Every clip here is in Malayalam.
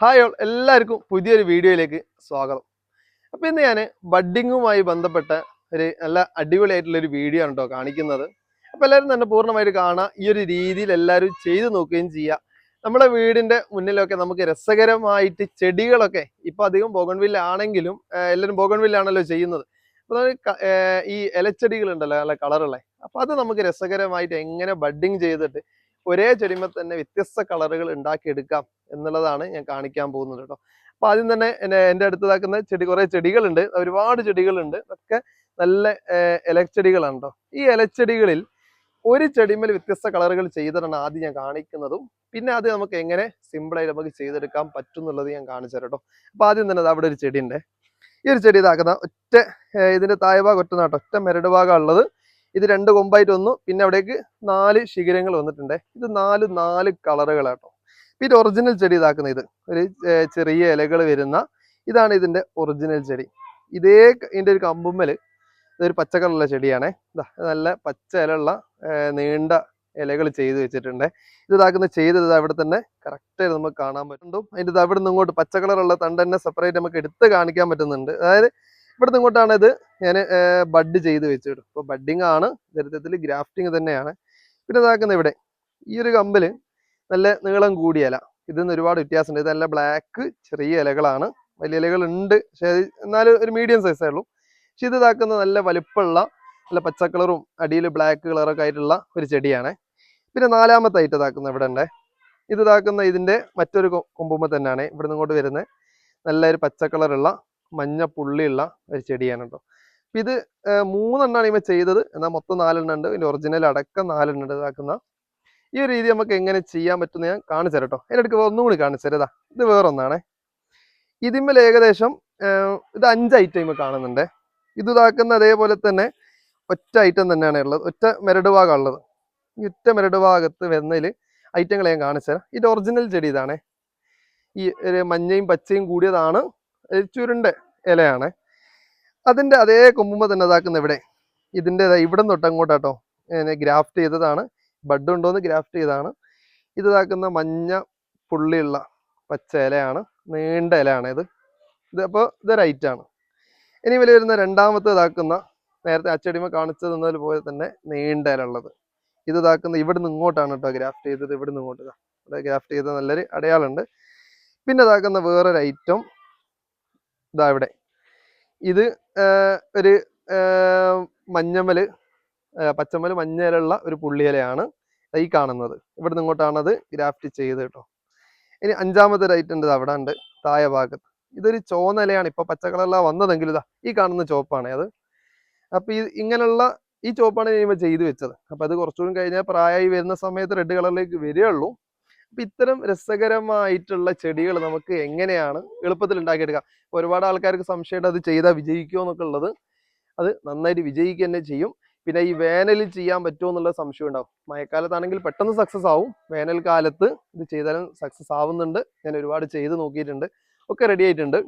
ഹായ് ഓൾ എല്ലാവർക്കും പുതിയൊരു വീഡിയോയിലേക്ക് സ്വാഗതം. അപ്പോൾ ഇന്ന് ഞാൻ ബഡ്ഡിങ്ങുമായി ബന്ധപ്പെട്ട ഒരു നല്ല അടിപൊളിയായിട്ടുള്ളൊരു വീഡിയോ ആണ് കേട്ടോ കാണിക്കുന്നത്. അപ്പോൾ എല്ലാവരും തന്നെ പൂർണമായിട്ട് കാണുക ഈ ഒരു രീതിയിൽ എല്ലാവരും ചെയ്തു നോക്കുകയും ചെയ്യുക നമ്മുടെ വീടിന്റെ മുന്നിലൊക്കെ നമുക്ക് രസകരമായിട്ട് ചെടികളൊക്കെ ഇപ്പോൾ അധികം ബോഗൺവില്ല ആണെങ്കിലും ആഹ് എല്ലാവരും ബോഗൺവില്ലാണല്ലോ ചെയ്യുന്നത്. അപ്പൊ നമുക്ക് ക- ആഹ് ഈ ഇലച്ചെടികളുണ്ടല്ലോ നല്ല കളറുള്ള. അപ്പോൾ അത് നമുക്ക് രസകരമായിട്ട് എങ്ങനെ ബഡ്ഡിങ് ചെയ്തിട്ട് ഒരേ ചെടിമ തന്നെ വ്യത്യസ്ത കളറുകൾ ഉണ്ടാക്കിയെടുക്കാം എന്നുള്ളതാണ് ഞാൻ കാണിക്കാൻ പോകുന്നത് കേട്ടോ. അപ്പൊ ആദ്യം തന്നെ എന്നെ എന്റെ അടുത്തതാക്കുന്ന ചെടി കുറെ ചെടികളുണ്ട്. ഒരുപാട് ചെടികളുണ്ട്. അതൊക്കെ നല്ല ഇലച്ചെടികളാണ് കേട്ടോ. ഈ ഇലച്ചെടികളിൽ ഒരു ചെടിമേൽ വ്യത്യസ്ത കളറുകൾ ചെയ്തിട്ടാണ് ആദ്യം ഞാൻ കാണിക്കുന്നതും. പിന്നെ അത് നമുക്ക് എങ്ങനെ സിമ്പിളായിട്ട് നമുക്ക് ചെയ്തെടുക്കാൻ പറ്റും എന്നുള്ളത് ഞാൻ കാണിച്ചു കേട്ടോ. അപ്പൊ ആദ്യം തന്നെ അവിടെ ഒരു ചെടിയുണ്ട്. ഈ ഒരു ചെടി ഇതാക്കുന്ന ഒറ്റ ഇതിന്റെ താഴെ ഭാഗം ഒറ്റ നാട്ടോ ഒറ്റ മെരട് ഭാഗം ഉള്ളത് ഇത് രണ്ട് കൊമ്പായിട്ട് വന്നു. പിന്നെ അവിടേക്ക് നാല് ശിഖരങ്ങൾ വന്നിട്ടുണ്ട്. ഇത് നാല് നാല് കളറുകളാട്ടോ ഇത് ഒറിജിനൽ ചെടി ഇതാക്കുന്ന ഇത്. ഒരു ചെറിയ ഇലകൾ വരുന്ന ഇതാണ് ഇതിന്റെ ഒറിജിനൽ ചെടി. ഇതേ ഇതിന്റെ ഒരു കമ്പുമ്മൽ ഇതൊരു പച്ചക്കളുള്ള ചെടിയാണേ. നല്ല പച്ച ഇലയുള്ള നീണ്ട ഇലകൾ ചെയ്ത് വെച്ചിട്ടുണ്ട്. ഇത് ഇതാക്കുന്ന ചെയ്തത് അവിടെ തന്നെ കറക്റ്റായിട്ട് നമുക്ക് കാണാൻ പറ്റുന്നുണ്ടും അതിന്റെ അവിടെ നിന്ന് ഇങ്ങോട്ട് പച്ച കളറുള്ള തണ്ട് തന്നെ സെപ്പറേറ്റ് നമുക്ക് എടുത്ത് കാണിക്കാൻ പറ്റുന്നുണ്ട്. അതായത് ഇവിടെ നിന്ന് ഇങ്ങോട്ടാണ് ഇത് ഞാൻ ബഡ് ചെയ്ത് വെച്ചിടും. അപ്പോൾ ബഡിങ് ആണ് ദരിദ്രത്തിൽ ഗ്രാഫ്റ്റിംഗ് തന്നെയാണ്. പിന്നെ ഇതാക്കുന്ന ഇവിടെ. ഈ ഒരു കമ്പിൽ നല്ല നീളം കൂടിയ ഇല. ഇതിൽ നിന്ന് ഒരുപാട് വ്യത്യാസമുണ്ട്. ഇത് നല്ല ബ്ലാക്ക് ചെറിയ ഇലകളാണ്. വലിയ ഇലകൾ ഉണ്ട് പക്ഷേ എന്നാലും ഒരു മീഡിയം സൈസേ ഉള്ളൂ പക്ഷെ ഇത് ഇതാക്കുന്ന നല്ല വലുപ്പമുള്ള നല്ല പച്ച കളറും അടിയിൽ ബ്ലാക്ക് കളറൊക്കെ ആയിട്ടുള്ള ഒരു ചെടിയാണ്. പിന്നെ നാലാമത്തെ ഐറ്റം ഇതാക്കുന്നത് ഇവിടെ ഉണ്ട്. ഇത് ഇതാക്കുന്ന ഇതിന്റെ മറ്റൊരു കൊ- തന്നെയാണ് ഇവിടുന്ന് ഇങ്ങോട്ട് വരുന്നത്. നല്ലൊരു പച്ച കളറുള്ള മഞ്ഞ പുള്ളിയുള്ള ഒരു ചെടിയാണ് കേട്ടോ അപ്പൊ ഇത് മൂന്നെണ്ണമാണ് ഇവ ചെയ്തത്. എന്നാൽ മൊത്തം നാലെണ്ണം ഉണ്ട് ഇതിന്റെ ഒറിജിനൽ അടക്കം നാലെണ്ണം ഉണ്ട് ഇതാക്കുന്ന ഈ ഒരു രീതി നമുക്ക് എങ്ങനെ ചെയ്യാൻ പറ്റുമെന്ന് ഞാൻ കാണിച്ചു തരാം കേട്ടോ അതിന്റെ അടുക്ക് ഒന്നും കൂടി കാണിച്ചു തരതാ ഇതാ വേറൊന്നാണേ. ഇതിമ്മൽ ഏകദേശം ഇത് അഞ്ച് ഐറ്റം കാണുന്നുണ്ട്. ഇത് ഇതാക്കുന്ന അതേപോലെ തന്നെ ഒറ്റ ഐറ്റം തന്നെയാണ് ഉള്ളത്. ഒറ്റ മെരട് ഭാഗം ഉള്ളത്. ഈ ഒറ്റ മെരട് ഭാഗത്ത് വരുന്നതിൽ ഐറ്റങ്ങൾ ഞാൻ കാണിച്ചു തരാം. ഇത് ഒറിജിനൽ ചെടി ഇതാണേ. ഈ മഞ്ഞയും പച്ചയും കൂടിയതാണ് ചുരുണ്ട ഇലയാണ്. അതിന്റെ അതേ കൊമ്പുമ്പ തന്നെ ഇതാക്കുന്ന ഇവിടെ. ഇതിന്റെ ഇവിടെ തൊട്ട് അങ്ങോട്ടാട്ടോ. ഗ്രാഫ്റ്റ് ചെയ്തതാണ്. ബഡ് ഉണ്ടോന്ന് ഗ്രാഫ്റ്റ് ചെയ്തതാണ്. ഇത് ഇതാക്കുന്ന മഞ്ഞ പുള്ളിയുള്ള പച്ച ഇലയാണ്. നീണ്ട ഇലയാണ് ഇത്. ഇത് അപ്പോൾ ഇത് റൈറ്റാണ് ഇനി വില വരുന്ന രണ്ടാമത്തെ ഇതാക്കുന്ന നേരത്തെ അച്ചടിമ കാണിച്ചത് പോലെ തന്നെ നീണ്ട ഇല ഉള്ളത് ഇത് ഇതാക്കുന്ന ഇവിടുന്ന് ഇങ്ങോട്ടാണ് കേട്ടോ ഗ്രാഫ്റ്റ് ചെയ്തത്. ഇവിടുന്ന് ഇങ്ങോട്ട് ഇവിടെ ഗ്രാഫ്റ്റ് ചെയ്ത നല്ലൊരു അടയാളുണ്ട് പിന്നെ ഇതാക്കുന്ന വേറൊരു ഐറ്റം ഇതാ ഇവിടെ. ഇത് ഒരു മഞ്ഞമൽ പച്ചമ്മൽ മഞ്ഞയിലുള്ള ഒരു പുള്ളിയിലയാണ് ഈ കാണുന്നത്. ഇവിടുന്ന് ഇങ്ങോട്ടാണത് ഗ്രാഫ്റ്റ് ചെയ്ത് കേട്ടോ. ഇനി അഞ്ചാമത്തെ റൈറ്റ് ഉണ്ട് അവിടെ ഉണ്ട് താഴെ ഭാഗത്ത്. ഇതൊരു ചോന്നലയാണ്. ഇപ്പൊ പച്ച വന്നതെങ്കിൽ ഇതാ ഈ കാണുന്ന ചോപ്പാണ് അത്. അപ്പൊ ഈ ഇങ്ങനെയുള്ള ഈ ചോപ്പാണ് ഞാൻ ചെയ്തു വെച്ചത്. അപ്പൊ അത് കുറച്ചുകൂടി കഴിഞ്ഞാൽ പ്രായമായി വരുന്ന സമയത്ത് റെഡ് കളറിലേക്ക് വരികയുള്ളൂ. അപ്പൊ ഇത്തരം രസകരമായിട്ടുള്ള ചെടികൾ നമുക്ക് എങ്ങനെയാണ് എളുപ്പത്തിൽ ഉണ്ടാക്കിയെടുക്കാം? ഒരുപാട് ആൾക്കാർക്ക് സംശയമുണ്ട് അത് ചെയ്താൽ വിജയിക്കുമോ എന്നൊക്കെ ഉള്ളത്. അത് നന്നായിട്ട് വിജയിക്കുക തന്നെ ചെയ്യും. പിന്നെ ഈ വേനലിൽ ചെയ്യാൻ പറ്റുമോ എന്നുള്ള സംശയം ഉണ്ടാവും. മഴക്കാലത്താണെങ്കിൽ പെട്ടെന്ന് സക്സസ് ആവും. വേനൽക്കാലത്ത് ഇത് ചെയ്താലും സക്സസ് ആവുന്നുണ്ട്. ഞാൻ ഒരുപാട് ചെയ്ത് നോക്കിയിട്ടുണ്ട്. ഒക്കെ റെഡി ആയിട്ടുണ്ട്.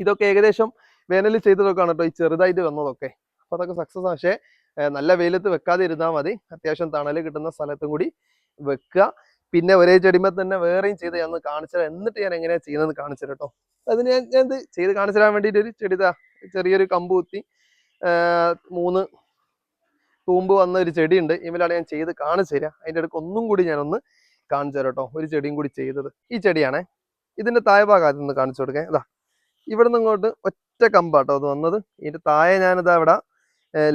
ഇതൊക്കെ ഏകദേശം വേനലിൽ ചെയ്തതൊക്കെയാണ് കേട്ടോ. ഈ ചെറുതായിട്ട് വന്നതൊക്കെ. അപ്പൊ അതൊക്കെ സക്സസ് പക്ഷേ നല്ല വെയിലത്ത് വെക്കാതെ ഇരുന്നാൽ മതി. അത്യാവശ്യം തണൽ കിട്ടുന്ന സ്ഥലത്തും കൂടി വെക്കുക. പിന്നെ ഒരേ ചെടിമ തന്നെ വേറെയും ചെയ്ത് ഞാൻ ഒന്ന് കാണിച്ചു തരാം എന്നിട്ട് ഞാൻ എങ്ങനെയാ ചെയ്യുന്നത് കാണിച്ചു കേട്ടോ. അതിന് ഞാൻ ഞാൻ ഇത് ചെയ്ത് കാണിച്ചു തരാൻ വേണ്ടിയിട്ട് ഒരു ചെടിതാ ചെറിയൊരു കമ്പ് കുത്തി മൂന്ന് തൂമ്പ് വന്ന ഒരു ചെടിയുണ്ട്. ഇവലാണ് ഞാൻ ചെയ്ത് കാണിച്ചു തരാം. അതിന്റെ അടുക്ക് ഒന്നും കൂടി ഞാനൊന്ന് കാണിച്ചു തരാം കേട്ടോ. ഒരു ചെടിയും കൂടി ചെയ്തത്. ഈ ചെടിയാണേ ഇതിന്റെ താഴെ ഭാഗം കാണിച്ചു കൊടുക്കേ. ഇതാ ഇവിടുന്ന് ഇങ്ങോട്ട് ഒറ്റ കമ്പാട്ടോ അത് വന്നത്. ഇതിന്റെ താഴെ ഞാനിതാ ഇവിടെ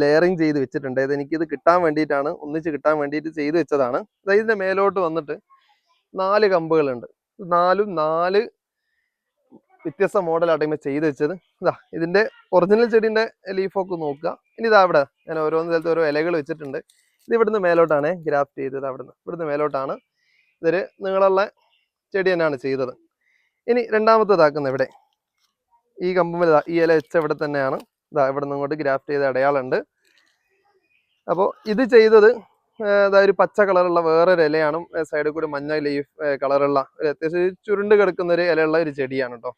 ലെയറിങ് ചെയ്ത് വെച്ചിട്ടുണ്ട്. ഇത് എനിക്കിത് കിട്ടാൻ വേണ്ടിയിട്ടാണ് ഒന്നിച്ച് കിട്ടാൻ വേണ്ടിയിട്ട് ചെയ്ത് വെച്ചതാണ്. ദാ ഇതിന്റെ മേലോട്ട് വന്നിട്ട് നാല് കമ്പുകളുണ്ട്. നാലും നാല് വ്യത്യസ്ത മോഡലായിട്ട് ഇങ്ങനെ ചെയ്ത് വെച്ചത്. ഇതാ ഇതിന്റെ ഒറിജിനൽ ചെടീന്റെ ലീഫൊക്കെ നോക്കുക. ഇനി ഇതാ അവിടെ ഞാൻ ഓരോന്ന് സ്ഥലത്ത് ഓരോ ഇലകൾ വെച്ചിട്ടുണ്ട്. ഇത് ഇവിടുന്ന് മേലോട്ടാണ് ഗ്രാഫ്റ്റ് ചെയ്തത്. അവിടുന്ന് ഇവിടുന്ന് മേലോട്ടാണ്. ഇതൊരു നിങ്ങളുള്ള ചെടി തന്നെയാണ് ചെയ്തത്. ഇനി രണ്ടാമത്തേതാക്കുന്നത് ഇവിടെ. ഈ കമ്പുമ്പോൾ ഈ ഇല വെച്ച ഇവിടെ തന്നെയാണ്. ഇതാ ഇവിടെ നിന്ന് ഇങ്ങോട്ട് ഗ്രാഫ്റ്റ് ചെയ്ത അടയാളുണ്ട്. അപ്പോൾ ഇത് ചെയ്തത് അതായത് ഒരു പച്ച കളറുള്ള വേറൊരു ഇലയാണ്. സൈഡിൽ കൂടി മഞ്ഞ ലീഫ് കളറുള്ള ഒരു അത്യാവശ്യം ചുരുണ്ട് കിടക്കുന്ന ഒരു ഇലയുള്ള ഒരു ചെടിയാണ് കേട്ടോ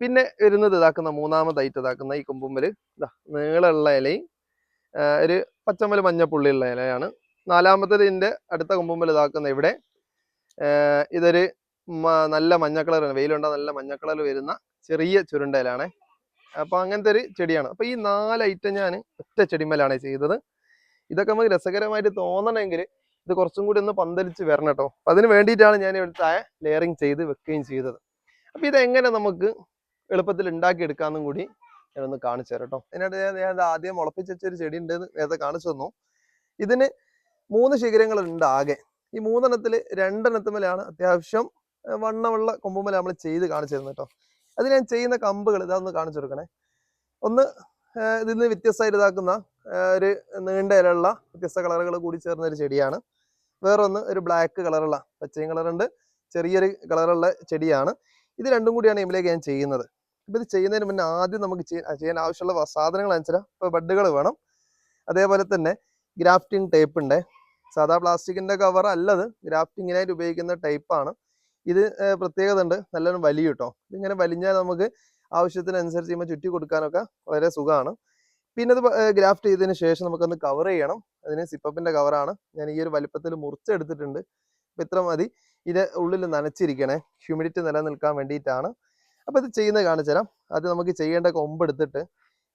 പിന്നെ വരുന്നത് ഇതാക്കുന്ന മൂന്നാമത് ഐറ്റം ഇതാക്കുന്ന ഈ കുമ്പുമ്പിൽ ഇതാ നീളമുള്ള ഇലയും ഒരു പച്ചമ്മൽ മഞ്ഞപ്പുള്ളിയുള്ള ഇലയാണ്. നാലാമത്തത് ഇതിന്റെ അടുത്ത കുമ്പുമ്പിൽ ഇതാക്കുന്ന ഇവിടെ ഇതൊരു നല്ല മഞ്ഞ വെയിലുണ്ടാകുന്ന വെയിലുണ്ട നല്ല മഞ്ഞ വരുന്ന ചെറിയ ചുരുണ്ടയിലാണ് അപ്പൊ അങ്ങനത്തെ ഒരു ചെടിയാണ്. അപ്പൊ ഈ നാല് ഐറ്റം ഞാൻ ഒറ്റ ചെടിമേലാണ് ചെയ്തത്. ഇതൊക്കെ നമുക്ക് രസകരമായിട്ട് തോന്നണമെങ്കിൽ ഇത് കുറച്ചും കൂടി ഒന്ന് പന്തലിച്ച് വരണം കേട്ടോ. അപ്പൊ അതിന് വേണ്ടിയിട്ടാണ് ഞാൻ ഇവിടുത്തെ ലെയറിങ് ചെയ്ത് വെക്കുകയും ചെയ്തത്. അപ്പൊ ഇതെങ്ങനെ നമുക്ക് എളുപ്പത്തിൽ ഉണ്ടാക്കി എടുക്കാമെന്നും കൂടി ഞാനൊന്ന് കാണിച്ചു തരാം കേട്ടോ. അതിനായിട്ട് ഞാൻ ഞാൻ ആദ്യം മുളപ്പിച്ച് ഒരു ചെടി ഉണ്ട് നേരത്തെ കാണിച്ചു തന്നു. ഇതിന് മൂന്ന് ശിഖരങ്ങളുണ്ട് ആകെ. ഈ മൂന്നെണ്ണത്തിൽ രണ്ടെണ്ണത്തുമ്മലാണ് അത്യാവശ്യം വണ്ണമുള്ള കൊമ്പുമല നമ്മൾ ചെയ്ത് കാണിച്ചു തരുന്നത് കേട്ടോ. അത് ഞാൻ ചെയ്യുന്ന കമ്പുകൾ ഇതാന്ന് കാണിച്ചു കൊടുക്കണേ. ഒന്ന് ഇതിൽ നിന്ന് വ്യത്യസ്തമായിട്ട് ഇതാക്കുന്ന ഒരു നീണ്ട ഇലയുള്ള വ്യത്യസ്ത കളറുകൾ കൂടി ചേർന്ന ഒരു ചെടിയാണ്. വേറൊന്ന് ഒരു ബ്ലാക്ക് കളറുള്ള പച്ചയും കളറുണ്ട്. ചെറിയൊരു കളറുള്ള ചെടിയാണ്. ഇത് രണ്ടും കൂടിയാണ് ഇതിലേക്ക് ഞാൻ ചെയ്യുന്നത്. ഇപ്പൊ ഇത് ചെയ്യുന്നതിന് മുന്നേ ആദ്യം നമുക്ക് ചെയ്യാൻ ആവശ്യമുള്ള സാധനങ്ങൾ അനുസരിച്ച് ഇപ്പൊ ബഡ്ഡുകൾ വേണം. അതേപോലെ തന്നെ ഗ്രാഫ്റ്റിംഗ് ടേപ്പ് ഉണ്ട്. സാധാ പ്ലാസ്റ്റിക്കിന്റെ കവർ അല്ലത് ഗ്രാഫ്റ്റിങ്ങിനായിട്ട് ഉപയോഗിക്കുന്ന ടൈപ്പാണ്. ഇത് പ്രത്യേകത ഉണ്ട് നല്ലോണം വലിയ കേട്ടോ. ഇതിങ്ങനെ വലിഞ്ഞാൽ നമുക്ക് ആവശ്യത്തിനനുസരിച്ച് ചെയ്യുമ്പോൾ ചുറ്റി കൊടുക്കാനൊക്കെ വളരെ സുഖമാണ്. പിന്നെ അത് ഗ്രാഫ്റ്റ് ചെയ്തതിന് ശേഷം നമുക്കൊന്ന് കവർ ചെയ്യണം. അതിന് സിപ്പപ്പിന്റെ കവറാണ് ഞാൻ ഈ ഒരു വലിപ്പത്തിൽ മുറിച്ചെടുത്തിട്ടുണ്ട് അപ്പൊ ഇത്ര മതി. ഇത് ഉള്ളിൽ നനച്ചിരിക്കണേ. ഹ്യൂമിഡിറ്റി നിലനിൽക്കാൻ വേണ്ടിയിട്ടാണ്. അപ്പോൾ ഇത് ചെയ്യുന്നത് കാണിച്ചു തരാം നമുക്ക് ചെയ്യേണ്ട കൊമ്പ് എടുത്തിട്ട്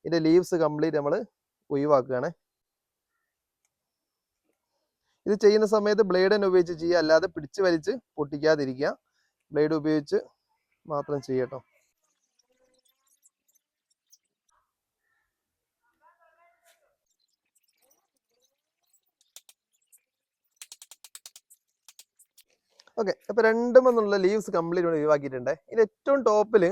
ഇതിന്റെ ലീവ്സ് കംപ്ലീറ്റ് നമ്മൾ ഒഴിവാക്കുകയാണ്. ഇത് ചെയ്യുന്ന സമയത്ത് ബ്ലേഡ് തന്നെ ഉപയോഗിച്ച് ചെയ്യുക. അല്ലാതെ പിടിച്ച് വലിച്ച് പൊട്ടിക്കാതിരിക്കുക. ബ്ലേഡ് ഉപയോഗിച്ച് മാത്രം ചെയ്യട്ടോ ഓക്കെ അപ്പൊ രണ്ടും എന്നുള്ള ലീവ്സ് കംപ്ലീറ്റ് ഒഴിവാക്കിയിട്ടുണ്ട്. ഇതിൽ ഏറ്റവും ടോപ്പിൽ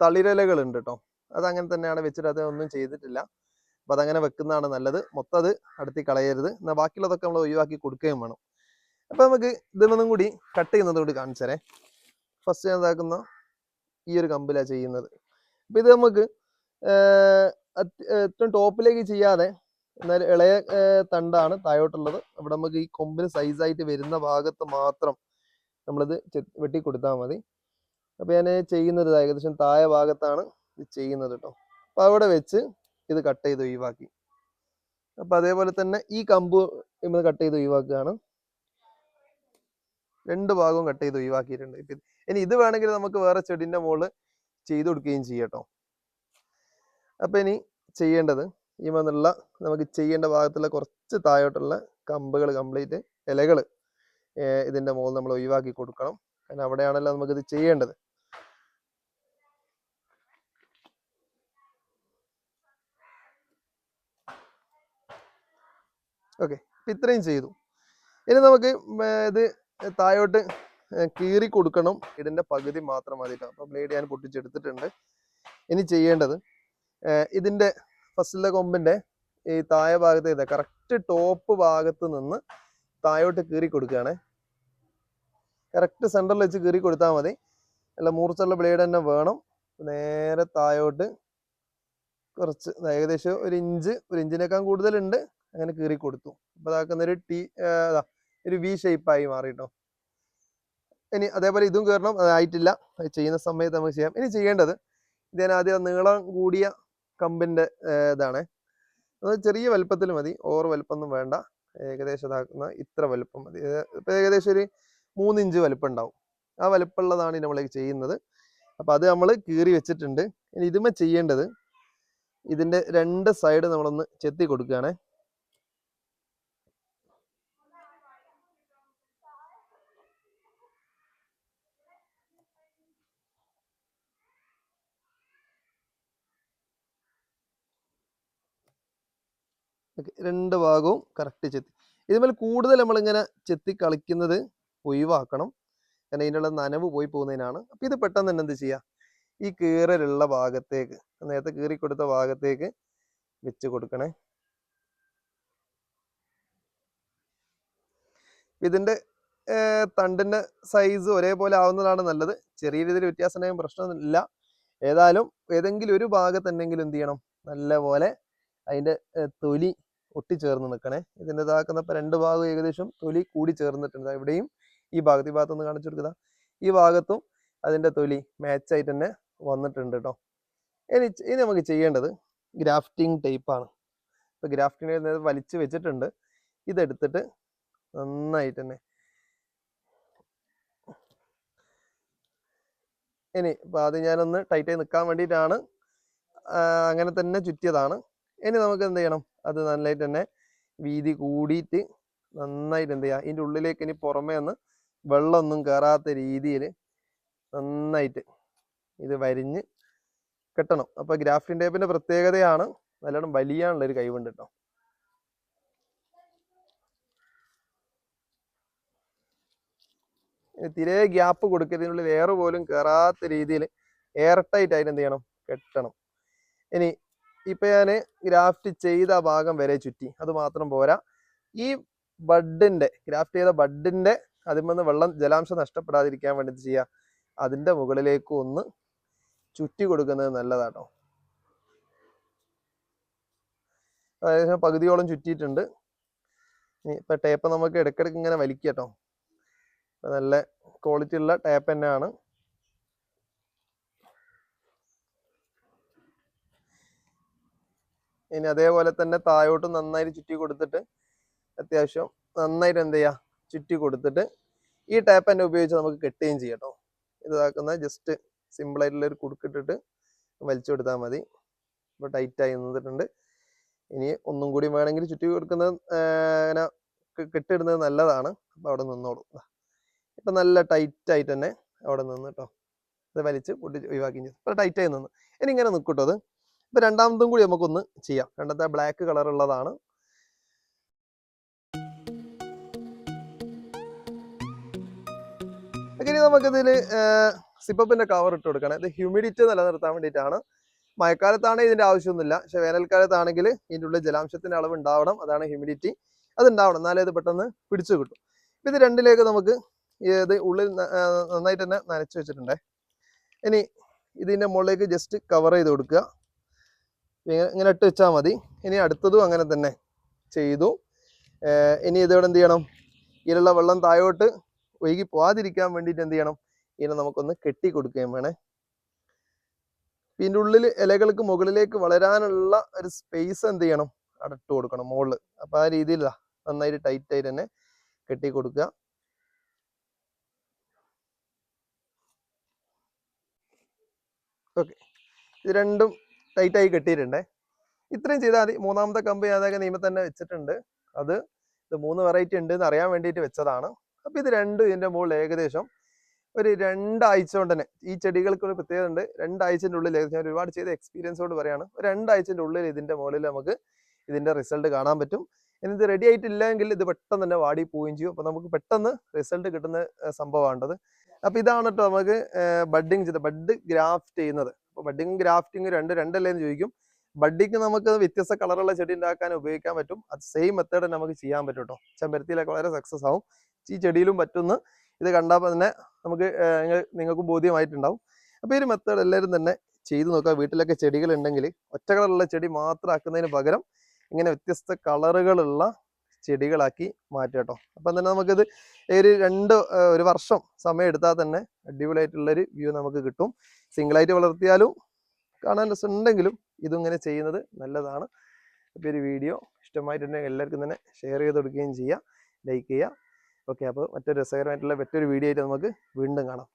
തളിരലകൾ ഉണ്ട് കേട്ടോ അത് അങ്ങനെ തന്നെയാണ് വെച്ചിട്ട് ഒന്നും ചെയ്തിട്ടില്ല. അപ്പൊ അതങ്ങനെ വെക്കുന്നതാണ് നല്ലത്. മൊത്തം അത് അടുത്തി കളയരുത്. എന്നാൽ ബാക്കിയുള്ളതൊക്കെ നമ്മൾ ഒഴിവാക്കി കൊടുക്കുകയും വേണം. അപ്പൊ നമുക്ക് ഇതിനൊന്നും കൂടി കട്ട് ചെയ്യുന്നത് കൂടി കാണിച്ചു ഫസ്റ്റ് ഞാൻ ഇതാക്കുന്ന ഈ ഒരു കമ്പിലാണ് ചെയ്യുന്നത്. അപ്പൊ ഇത് നമുക്ക് ഏറ്റവും ടോപ്പിലേക്ക് ചെയ്യാതെ എന്നാൽ ഇളയ തണ്ടാണ് താഴോട്ടുള്ളത്. അവിടെ നമുക്ക് ഈ കൊമ്പിന് സൈസായിട്ട് വരുന്ന ഭാഗത്ത് മാത്രം നമ്മളിത് വെട്ടി കൊടുത്താൽ മതി. അപ്പൊ ഞാൻ ചെയ്യുന്നത് ഏകദേശം താഴെ ഭാഗത്താണ് ഇത് ചെയ്യുന്നത് കേട്ടോ അപ്പൊ അവിടെ വെച്ച് ഇത് കട്ട് ചെയ്ത് ഒഴിവാക്കി. അപ്പൊ അതേപോലെ തന്നെ ഈ കമ്പ് നമ്മൾ കട്ട് ചെയ്ത് ഒഴിവാക്കുകയാണ്. രണ്ട് ഭാഗവും കട്ട് ചെയ്ത് ഒഴിവാക്കിയിട്ടുണ്ട്. ഇനി ഇത് വേണമെങ്കിൽ നമുക്ക് വേറെ ചെടിന്റെ മുകളിൽ ചെയ്ത് കൊടുക്കുകയും ചെയ്യട്ടോ അപ്പൊ ഇനി ചെയ്യേണ്ടത് ഈ വന്നുള്ള നമുക്ക് ചെയ്യേണ്ട ഭാഗത്തുള്ള കുറച്ച് താഴോട്ടുള്ള കമ്പുകൾ കംപ്ലീറ്റ് ഇലകൾ ഇതിന്റെ മുകളിൽ നമ്മൾ ഒഴിവാക്കി കൊടുക്കണം. കാരണം അവിടെയാണല്ലോ നമുക്കിത് ചെയ്യേണ്ടത്. ഓക്കെ. ഇപ്പൊ ഇത്രയും ചെയ്തു. ഇനി നമുക്ക് ഇത് താഴോട്ട് കീറി കൊടുക്കണം. ഇതിന്റെ പകുതി മാത്രം മതി അപ്പോൾ അപ്പൊ ബ്ലേഡ് ഞാൻ പൊട്ടിച്ചെടുത്തിട്ടുണ്ട്. ഇനി ചെയ്യേണ്ടത് ഇതിന്റെ ഫസ്റ്റിലെ കൊമ്പിന്റെ ഈ താഴെ ഭാഗത്ത് ഇതാ കറക്റ്റ് ടോപ്പ് ഭാഗത്ത് നിന്ന് താഴോട്ട് കീറി കൊടുക്കുകയാണ്. കറക്റ്റ് സെന്ററിൽ വെച്ച് കീറി കൊടുത്താൽ മതി. അല്ല മൂർച്ചുള്ള ബ്ലേഡ് തന്നെ വേണം. നേരെ താഴോട്ട് കുറച്ച് ഏകദേശം ഒരു ഇഞ്ച് ഒരു ഇഞ്ചിനേക്കാൾ കൂടുതലുണ്ട്. അങ്ങനെ കീറി കൊടുത്തു. അപ്പൊ അതാക്കുന്ന ഒരു ടി ഒരു വി ഷേപ്പായി മാറിയിട്ടോ ഇനി അതേപോലെ ഇതും കയറണം അതായിട്ടില്ല അത് ചെയ്യുന്ന സമയത്ത് നമുക്ക് ചെയ്യാം. ഇനി ചെയ്യേണ്ടത് ഇതിന് ആദ്യം നീളം കൂടിയ കമ്പിന്റെ ഇതാണ്. അത് ചെറിയ വലുപ്പത്തിൽ മതി. ഓവർ വലുപ്പമൊന്നും വേണ്ട. ഏകദേശം ഇതാക്കുന്ന ഇത്ര വലുപ്പം മതി. ഏർ ഇപ്പൊ ഏകദേശം ഒരു മൂന്നിഞ്ച് വലുപ്പം ഉണ്ടാവും. ആ വലുപ്പമുള്ളതാണ് നമ്മൾ ചെയ്യുന്നത്. അപ്പൊ അത് നമ്മൾ കീറി വെച്ചിട്ടുണ്ട്. ഇനി ഇതുമ്മ ചെയ്യേണ്ടത് ഇതിന്റെ രണ്ട് സൈഡ് നമ്മളൊന്ന് ചെത്തി കൊടുക്കുകയാണെ. Okay, രണ്ട് ഭാഗവും കറക്റ്റ് ചെത്തി. ഇതുപോലെ കൂടുതൽ നമ്മളിങ്ങനെ ചെത്തി കളിക്കുന്നത് ഒഴിവാക്കണം. കാരണം ഇതിനുള്ള നനവ് പോയി പോകുന്നതിനാണ്. അപ്പൊ ഇത് പെട്ടെന്ന് തന്നെ എന്ത് ചെയ്യുക? ഈ കീറലുള്ള ഭാഗത്തേക്ക് നേരത്തെ കീറി കൊടുത്ത ഭാഗത്തേക്ക് വെച്ച് കൊടുക്കണേ. ഇതിന്റെ തണ്ടിന്റെ സൈസ് ഒരേപോലെ ആവുന്നതാണ് നല്ലത്. ചെറിയ രീതിയിൽ വ്യത്യാസം ഉണ്ടെങ്കിൽ പ്രശ്നമൊന്നുമില്ല. ഏതായാലും ഏതെങ്കിലും ഒരു ഭാഗത്ത് എന്തെങ്കിലും എന്ത് ചെയ്യണം? നല്ലപോലെ അതിന്റെ ഏർ തൊലി ഒട്ടിച്ചേർന്ന് നിൽക്കണേ. ഇതിന്റെ ഇതാക്കുന്നപ്പോ രണ്ട് ഭാഗം ഏകദേശം തൊലി കൂടി ചേർന്നിട്ടുണ്ട്. ഇവിടെയും ഈ ഭാഗത്ത് ഈ ഭാഗത്തൊന്ന് കാണിച്ചു കൊടുക്കുക ഈ ഭാഗത്തും അതിന്റെ തൊലി മാച്ചായിട്ട് തന്നെ വന്നിട്ടുണ്ട് കേട്ടോ ഇനി ഇനി നമുക്ക് ചെയ്യേണ്ടത് ഗ്രാഫ്റ്റിംഗ് ടൈപ്പാണ് ഇപ്പം ഗ്രാഫ്റ്റിംഗ് വലിച്ചു വെച്ചിട്ടുണ്ട്. ഇതെടുത്തിട്ട് നന്നായിട്ട് തന്നെ. ഇനി ഇപ്പൊ അത് ഞാനൊന്ന് ടൈറ്റായി നിൽക്കാൻ വേണ്ടിയിട്ടാണ് അങ്ങനെ തന്നെ ചുറ്റിയതാണ്. ഇനി നമുക്ക് എന്ത് ചെയ്യണം? അത് നന്നായിട്ട് തന്നെ വീതി കൂടിയിട്ട് നന്നായിട്ട് എന്ത് ചെയ്യുക ഇതിന്റെ ഉള്ളിലേക്ക് ഇനി പുറമേ ഒന്ന് വെള്ളമൊന്നും കയറാത്ത രീതിയിൽ നന്നായിട്ട് ഇത് വരിഞ്ഞ് കെട്ടണം. അപ്പൊ ഗ്രാഫ്റ്റിംഗ് ടേപ്പിന്റെ പ്രത്യേകതയാണ് നല്ലോണം വലിയാനുള്ള ഒരു കഴിവുണ്ട് കേട്ടോ. തിരെ ഗ്യാപ്പ് കൊടുക്കുന്നതിനുള്ളിൽ എയർ പോലും കയറാത്ത രീതിയിൽ എയർ ടൈറ്റ് ആയിട്ട് എന്ത് ചെയ്യണം? കെട്ടണം. ഇനി ഇപ്പൊ ഞാൻ ഗ്രാഫ്റ്റ് ചെയ്ത ഭാഗം വരെ ചുറ്റി. അത് മാത്രം പോരാ. ഈ ബഡിന്റെ ഗ്രാഫ്റ്റ് ചെയ്ത ബഡിന്റെ അതിൽ വെള്ളം ജലാംശം നഷ്ടപ്പെടാതിരിക്കാൻ വേണ്ടിയിട്ട് ചെയ്യുക അതിന്റെ മുകളിലേക്ക് ഒന്ന് ചുറ്റി കൊടുക്കുന്നത് നല്ലതാട്ടോ. ഏകദേശം പകുതിയോളം ചുറ്റിയിട്ടുണ്ട്. ഇപ്പൊ ടേപ്പ് നമുക്ക് ഇടയ്ക്കിടയ്ക്ക് ഇങ്ങനെ വലിക്കട്ടോ. നല്ല ക്വാളിറ്റി ഉള്ള ടേപ്പ് തന്നെയാണ്. ഇനി അതേപോലെ തന്നെ താഴോട്ട് നന്നായിട്ട് ചുറ്റി കൊടുത്തിട്ട് അത്യാവശ്യം നന്നായിട്ട് എന്ത് ചെയ്യുക ചുറ്റി കൊടുത്തിട്ട് ഈ ടാപ്പ് തന്നെ ഉപയോഗിച്ച് നമുക്ക് കെട്ടുകയും ചെയ്യാം കേട്ടോ. ഇതാക്കുന്ന ജസ്റ്റ് സിമ്പിൾ ആയിട്ടുള്ള ഒരു കുടുക്കിട്ടിട്ട് വലിച്ചു കൊടുത്താൽ മതി. ഇപ്പോൾ ടൈറ്റ് ആയി നിന്നിട്ടുണ്ട്. ഇനി ഒന്നും കൂടി വേണമെങ്കിൽ ചുറ്റി കൊടുക്കുന്നത് ഇങ്ങനെ കെ- കെട്ടിടുന്നത് നല്ലതാണ്. അപ്പോൾ അവിടെ നിന്നോളൂ. ഇപ്പൊ നല്ല ടൈറ്റ് ആയിട്ട് തന്നെ അവിടെ നിന്ന് കേട്ടോ. ഇത് വലിച്ച് പൊട്ടി ഒഴിവാക്കുകയും ചെയ്തു. ഇപ്പൊ ടൈറ്റ് ആയി നിന്ന്. ഇനി ഇങ്ങനെ നിൽക്കട്ടോ അത്. ഇപ്പൊ രണ്ടാമതും കൂടി നമുക്കൊന്ന് ചെയ്യാം. രണ്ടാമത്തെ ബ്ലാക്ക് കളർ ഉള്ളതാണ്. ഇനി നമുക്കിതിൽ സിപ്പപ്പിന്റെ കവർ ഇട്ട് കൊടുക്കണം. ഇത് ഹ്യൂമിഡിറ്റി നിലനിർത്താൻ വേണ്ടിയിട്ടാണ്. മഴക്കാലത്താണെങ്കിൽ ഇതിന്റെ ആവശ്യമൊന്നുമില്ല. പക്ഷെ വേനൽക്കാലത്താണെങ്കിൽ ഇതിന്റെ ഉള്ളിൽ ജലാംശത്തിന്റെ അളവ് ഉണ്ടാവണം. അതാണ് ഹ്യൂമിഡിറ്റി അത് ഉണ്ടാവണം എന്നാലേ ഇത് പെട്ടെന്ന് പിടിച്ചു കിട്ടും. ഇത് രണ്ടിലേക്ക് നമുക്ക് ഇത് ഉള്ളിൽ നന്നായിട്ട് തന്നെ നനച്ച് വെച്ചിട്ടുണ്ടേ. ഇനി ഇതിന്റെ മുകളിലേക്ക് ജസ്റ്റ് കവർ ചെയ്ത് കൊടുക്കുക. ഇങ്ങനെ ഇട്ട് വെച്ചാൽ മതി. ഇനി അടുത്തതും അങ്ങനെ തന്നെ ചെയ്തു. ഇനി ഇതോടെ എന്ത് ചെയ്യണം? ഇതിലുള്ള വെള്ളം താഴോട്ട് ഒഴുകി പോവാതിരിക്കാൻ വേണ്ടിയിട്ട് എന്ത് ചെയ്യണം? ഇതിനെ നമുക്കൊന്ന് കെട്ടി കൊടുക്കുകയും വേണേ. ഇതിന്റെ ഉള്ളിൽ ഇലകൾക്ക് മുകളിലേക്ക് വളരാനുള്ള ഒരു സ്പേസ് എന്ത് ചെയ്യണം? അടട്ട് കൊടുക്കണം മുകളിൽ അപ്പൊ ആ രീതിയിലാ നന്നായിട്ട് ടൈറ്റ് ആയിട്ട് തന്നെ കെട്ടി കൊടുക്കുക. ഓക്കെ. ഇത് രണ്ടും ടൈറ്റ് ആയി കെട്ടിയിട്ടുണ്ടേ. ഇത്രയും ചെയ്താൽ മതി. മൂന്നാമത്തെ കമ്പ് ഞാൻ നിയമം തന്നെ വെച്ചിട്ടുണ്ട്. അത് ഇത് മൂന്ന് വെറൈറ്റി ഉണ്ട് എന്ന് അറിയാൻ വേണ്ടിയിട്ട് വെച്ചതാണ്. അപ്പോൾ ഇത് രണ്ടും ഇതിന്റെ മുകളിൽ ഏകദേശം ഒരു രണ്ടാഴ്ച കൊണ്ട് തന്നെ ഈ ചെടികൾക്ക് ഒരു പ്രത്യേകത ഉണ്ട്. രണ്ടാഴ്ചന്റെ ഉള്ളിൽ ഏകദേശം ഒരുപാട് ചെയ്ത എക്സ്പീരിയൻസോട് പറയാണ്. രണ്ടാഴ്ചന്റെ ഉള്ളിൽ ഇതിന്റെ മുകളിൽ നമുക്ക് ഇതിന്റെ റിസൾട്ട് കാണാൻ പറ്റും. ഇനി ഇത് റെഡി ആയിട്ടില്ലെങ്കിൽ ഇത് പെട്ടെന്ന് തന്നെ വാടി പോവുകയും ചെയ്യും. അപ്പം നമുക്ക് പെട്ടെന്ന് റിസൾട്ട് കിട്ടുന്ന സംഭവമാണത് അപ്പൊ ഇതാണ് കേട്ടോ നമുക്ക് ബഡ്ഡിങ് ചെയ്ത് ബഡ് ഗ്രാഫ്റ്റ് ചെയ്യുന്നത്. അപ്പൊ ബഡിങ് ഗ്രാഫ്റ്റിംഗ് രണ്ട് രണ്ടല്ലേ എന്ന് ചോദിക്കും. ബഡ്ഡിക്ക് നമുക്ക് വ്യത്യസ്ത കളറുള്ള ചെടി ഉണ്ടാക്കാൻ ഉപയോഗിക്കാൻ പറ്റും. അത് സെയിം മെത്തേഡ് നമുക്ക് ചെയ്യാൻ പറ്റും കേട്ടോ ചെമ്പരത്തിയിലൊക്കെ വളരെ സക്സസ് ആവും. ഈ ചെടിയിലും പറ്റുന്ന. ഇത് കണ്ടാൽ തന്നെ നമുക്ക് നിങ്ങൾക്ക് നിങ്ങ- നിങ്ങൾക്കും ബോധ്യമായിട്ടുണ്ടാവും. അപ്പൊ ഈ ഒരു മെത്തേഡ് എല്ലാവരും തന്നെ ചെയ്തു നോക്കുക. വീട്ടിലൊക്കെ ചെടികൾ ഉണ്ടെങ്കിൽ ഒറ്റ കളറുള്ള ചെടി മാത്രം ആക്കുന്നതിന് പകരം ഇങ്ങനെ വ്യത്യസ്ത കളറുകളുള്ള ചെടികളാക്കി മാറ്റുക കേട്ടോ അപ്പം തന്നെ നമുക്കിത് ഒരു രണ്ട് ഒരു വർഷം സമയം എടുത്താൽ തന്നെ അടിപൊളിയായിട്ടുള്ളൊരു വ്യൂ നമുക്ക് കിട്ടും. സിംഗിളായിട്ട് വളർത്തിയാലും കാണാൻ രസമുണ്ടെങ്കിലും ഇതിങ്ങനെ ചെയ്യുന്നത് നല്ലതാണ്. അപ്പോൾ ഒരു വീഡിയോ ഇഷ്ടമായിട്ടുണ്ടെങ്കിൽ എല്ലാവർക്കും തന്നെ ഷെയർ ചെയ്ത് കൊടുക്കുകയും ചെയ്യുക ലൈക്ക് ചെയ്യുക. ഓക്കെ അപ്പോൾ മറ്റൊരു രസകരമായിട്ടുള്ള മറ്റൊരു വീഡിയോ ആയിട്ട് നമുക്ക് വീണ്ടും കാണാം.